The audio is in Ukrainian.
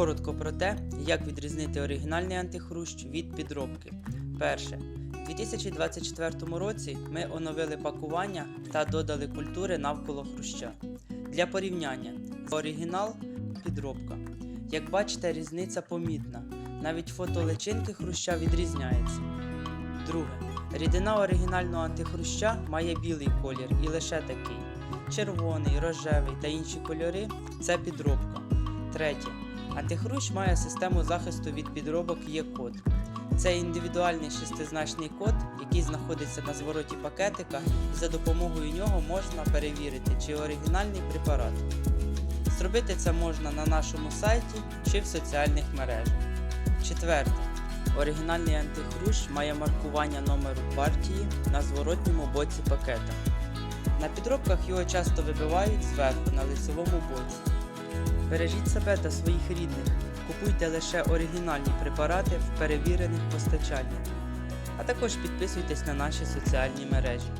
Коротко про те, як відрізнити оригінальний антихрущ від підробки. Перше. У 2024 році ми оновили пакування та додали культури навколо хруща. Для порівняння оригінал підробка. Як бачите, різниця помітна. Навіть фото личинки хруща відрізняється. Друге. Рідина оригінального антихруща має білий колір і лише такий. Червоний, рожевий та інші кольори це підробка. Третє. Антихрущ має систему захисту від підробок Є-код. Це індивідуальний шестизначний код, який знаходиться на звороті пакетика, і за допомогою нього можна перевірити, чи оригінальний препарат. Зробити це можна на нашому сайті чи в соціальних мережах. Четверте. Оригінальний антихрущ має маркування номеру партії на зворотньому боці пакета. На підробках його часто вибивають зверху на лицевому боці. Бережіть себе та своїх рідних. Купуйте лише оригінальні препарати в перевірених постачальниках. А також підписуйтесь на наші соціальні мережі.